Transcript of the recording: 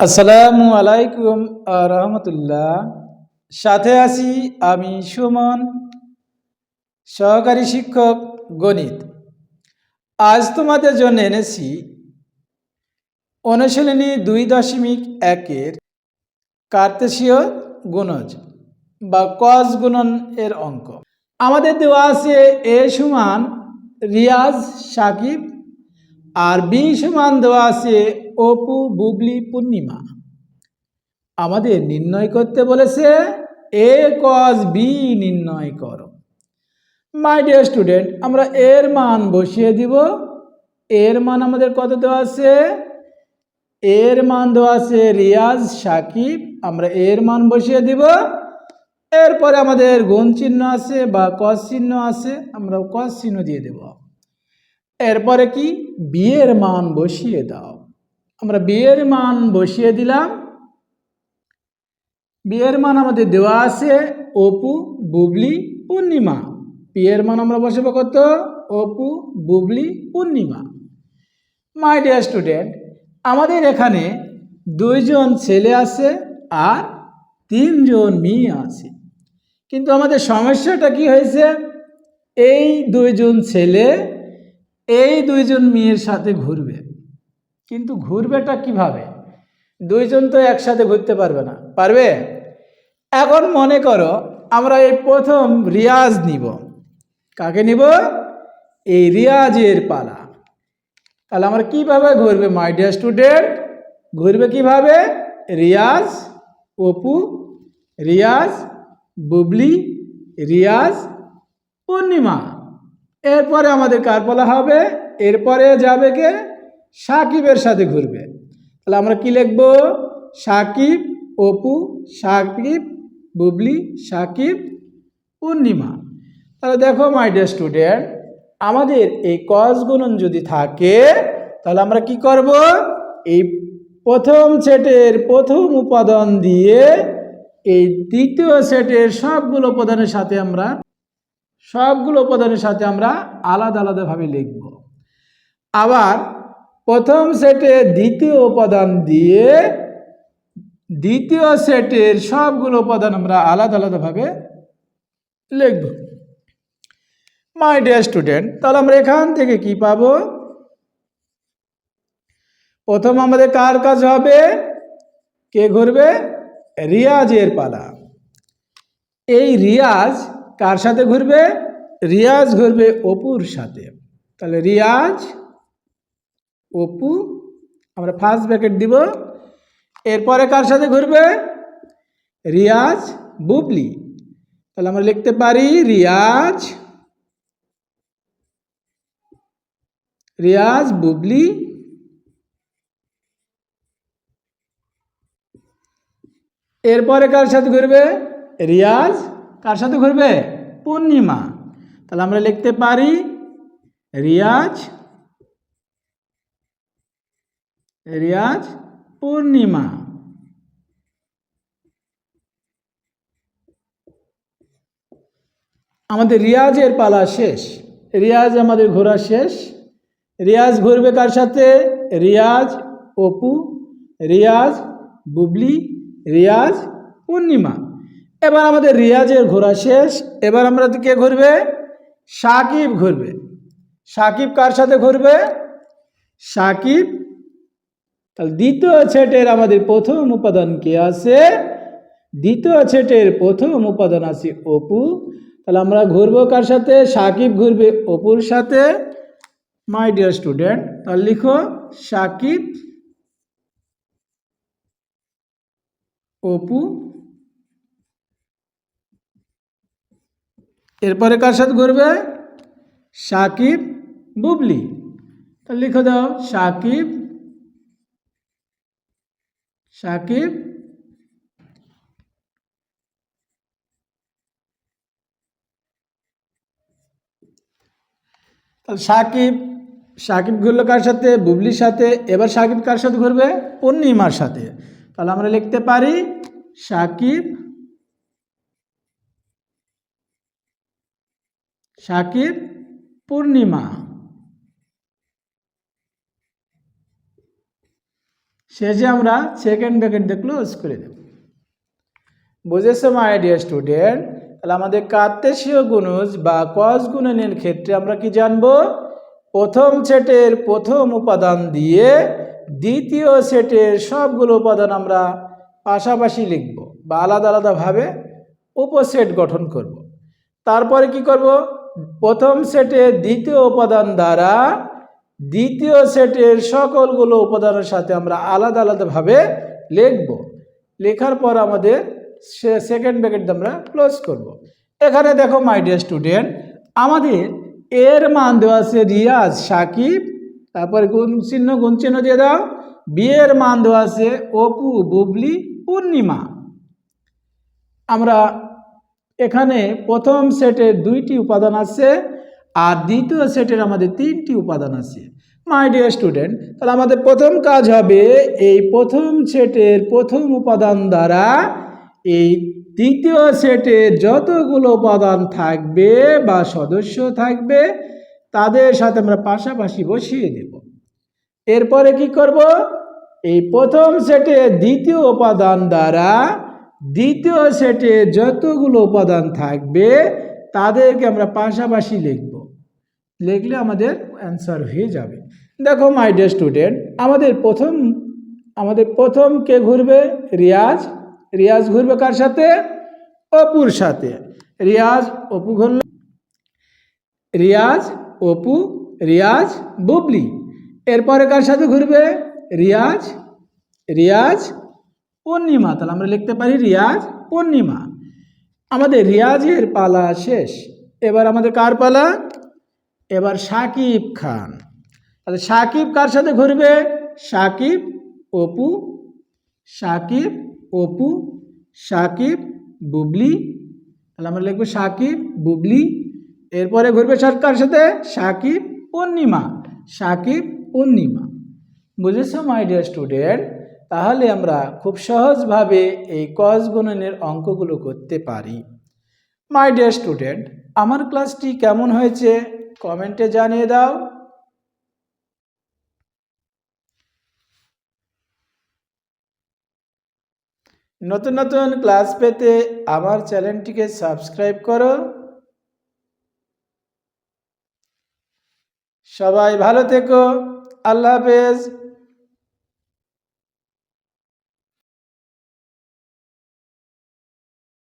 আসসালামু আলাইকুম রহমতুল্লাহ। সাথে আছি আমি সুমন, সহকারী শিক্ষক গণিত। আজ তোমাদের জন্য এনেছি অনুশীলনী দুই দশমিক একের কার্তেশীয় গুণজ বা কজ গুণন এর অঙ্ক। আমাদের দেওয়া আছে এ সমান রিয়াজ সাকিব আর বি সমান দেওয়া আছে অপু বুবলি পূর্ণিমা। আমাদের নির্ণয় করতে বলেছে, এ কজ বি নির্ণয় করো। মাই ডিয়ার স্টুডেন্ট আমরা এর মান বসিয়ে দিব। এর মান আমাদের কত দেওয়া আছে? এর মান দেওয়া আছে রিয়াজ সাকিব। আমরা এর মান বসিয়ে দিব। এরপরে আমাদের গুণ চিহ্ন আছে বা কস চিহ্ন আছে, আমরা কস চিহ্ন দিয়ে দেব। এরপরে কি? বিয়ের মান বসিয়ে দাও। আমরা বিয়ের মান বসিয়ে দিলাম। বিয়ের মান আমাদের দেওয়া আছে অপু, বুবলি, পূর্ণিমা। বিয়ের মান আমরা বসাবো কত? Apu, Bubli, Purnima. My dear student আমাদের এখানে দুইজন ছেলে আছে আর তিনজন মেয়ে আছে। কিন্তু আমাদের সমস্যাটা কি হয়েছে? এই দুইজন ছেলে এই দুইজন মেয়ের সাথে ঘুরবে। কিন্তু ঘুরবেটা কীভাবে? দুইজন তো একসাথে ঘুরতে পারবে না। পারবে? এখন মনে করো আমরা এই প্রথম রিয়াজ নিব। কাকে নিব? এই রিয়াজের পালা। তাহলে আমরা কীভাবে ঘুরবে মাই ডিয়ার স্টুডেন্ট ঘুরবে কীভাবে? রিয়াজ, অপু, রিয়াজ, বুবলি, রিয়াজ, পূর্ণিমা। এরপরে আমাদের কার বলা হবে? এরপরে যাবে কে? সাকিবের সাথে ঘুরবে। তাহলে আমরা কি লিখব? সাকিব, অপু, সাকিব, বুবলি, সাকিব, পূর্ণিমা। তাহলে দেখো মাই ডিয়ার স্টুডেন্ট আমাদের এই কস গুণন যদি থাকে, তাহলে আমরা কি করব? এই প্রথম সেটের প্রথম উপাদান দিয়ে এই দ্বিতীয় সেটের সবগুলো উপাদানের সাথে আমরা সবগুলো উপাদানের সাথে আমরা আলাদা আলাদাভাবে লিখব। আবার প্রথম সেটে দ্বিতীয় উপাদান দিয়ে দ্বিতীয় সেটের সবগুলো উপাদান আমরা আলাদা আলাদাভাবে লিখব। মাই ডিয়ার স্টুডেন্ট তাহলে আমরা এখান থেকে কি পাব? প্রথম আমাদের কার কাজ হবে? কে ঘুরবে? রিয়াজের পালা। এই রিয়াজ কার সাথে ঘুরবে? রিয়াজ ঘুরবে অপুর সাথে। তাহলে রিয়াজ, অপু, আমরা ফার্স্ট ব্র্যাকেট দিব। এরপরে কার সাথে ঘুরবে? রিয়াজ, বুবলি। তাহলে আমরা লিখতে পারি রিয়াজ রিয়াজ, বুবলি, এরপরে কার সাথে ঘুরবে? রিয়াজ কার সাথে ঘুরবে? পূর্ণিমা। তাহলে আমরা লিখতে পারি রিয়াজ রিয়াজ পূর্ণিমা। আমাদের রিয়াজের পালা শেষ। রিয়াজ আমাদের ঘোরা শেষ। রিয়াজ ঘুরবে কার সাথে? রিয়াজ অপু, রিয়াজ বুবলি, রিয়াজ পূর্ণিমা। এবার আমাদের রিয়াজের ঘোরা শেষ। এবার আমরা কে ঘুরবে? সাকিব ঘুরবে। সাকিব কার সাথে ঘুরবে? সাকিব, তাহলে দ্বিতীয় সেটের আমাদের প্রথম উপাদান কে আছে? দ্বিতীয় সেটের প্রথম উপাদান আছে অপু। তাহলে আমরা ঘুরবো কার সাথে? সাকিব ঘুরবে অপুর সাথে। মাই ডিয়ার স্টুডেন্ট তাহলে লিখো, সাকিব, অপু এরপরে কার সাথে ঘুরবে? সাকিব, বুবলি। তাহলে লিখে দাও, সাকিব সাকিব, তাহলে সাকিব সাকিব ঘুরলো কার সাথে? বুবলির সাথে। এবার সাকিব কার সাথে ঘুরবে? পূর্ণিমার সাথে। তাহলে আমরা লিখতে পারি সাকিব সাকিব পূর্ণিমা। শেষে আমরা সেকেন্ড ব্র্যাকেট দিয়ে ক্লোজ করে দেব। বুঝেছ মাই ডিয়ার স্টুডেন্ট তাহলে আমাদের কার্তেশীয় গুণজ বা কস গুণনের ক্ষেত্রে আমরা কি জানব? প্রথম সেটের প্রথম উপাদান দিয়ে দ্বিতীয় সেটের সবগুলো উপাদান আমরা পাশাপাশি লিখব বা আলাদা আলাদাভাবে উপসেট গঠন করব। তারপরে কি করব? প্রথম সেটের দ্বিতীয় উপাদান দ্বারা দ্বিতীয় সেটের সকলগুলো উপাদানের সাথে আমরা আলাদা আলাদাভাবে লিখব। লেখার পর আমাদের সে সেকেন্ড ব্র্যাকেট আমরা ক্লোজ করব। এখানে দেখো মাই ডিয়ার স্টুডেন্ট আমাদের এর মান দেওয়া আছে রিয়াজ, সাকিব, তারপরে গুণ চিহ্ন গুণ চিহ্ন দিয়ে দাও। বিয়ের মান দেওয়া আছে অপু, বুবলি, পূর্ণিমা। আমরা এখানে প্রথম সেটের দুইটি উপাদান আছে আর দ্বিতীয় সেটের আমাদের তিনটি উপাদান আছে। মাই ডিয়ার স্টুডেন্ট তাহলে আমাদের প্রথম কাজ হবে এই প্রথম সেটের প্রথম উপাদান দ্বারা এই দ্বিতীয় সেটে যতগুলো উপাদান থাকবে বা সদস্য থাকবে, তাদের সাথে আমরা পাশাপাশি বসিয়ে দেব। এরপরে কি করব? এই প্রথম সেটে দ্বিতীয় উপাদান দ্বারা দ্বিতীয় সেটে যতগুলো উপাদান থাকবে, তাদেরকে আমরা পাশাপাশি লিখব। লিখলে আমাদের অ্যান্সার হয়ে যাবে। দেখো মাই ডিয়ার স্টুডেন্ট আমাদের প্রথম আমাদের প্রথম কে ঘুরবে? রিয়াজ। রিয়াজ ঘুরবে কার সাথে? অপুর সাথে। রিয়াজ, অপু ঘুরল। রিয়াজ, অপু, রিয়াজ, বুবলি। এরপরে কার সাথে ঘুরবে? রিয়াজ। রিয়াজ পূর্ণিমা, তাহলে আমরা লিখতে পারি রিয়াজ পূর্ণিমা। আমাদের রিয়াজের পালা শেষ। এবার আমাদের কার পালা? এবার সাকিব খান। তাহলে সাকিব কার সাথে ঘুরবে? সাকিব, অপু সাকিব অপু, সাকিব, বুবলি। তাহলে আমরা লিখব সাকিব, বুবলি। এরপরে ঘুরবে সরকার সাথে? সাকিব, পূর্ণিমা। সাকিব, পূর্ণিমা। বুঝেছ মাই ডিয়ার স্টুডেন্ট তাহলে আমরা খুব সহজভাবে এই কস গুণনের অঙ্কগুলো করতে পারি। মাই ডিয়ার স্টুডেন্ট আমার ক্লাসটি কেমন হয়েছে? কমেন্টে জানিয়ে দাও। নতুন নতুন ক্লাস পেতে আমার চ্যানেলটিকে সাবস্ক্রাইব করো। সবাই ভালো থেকো। আল্লাহ হাফেজ।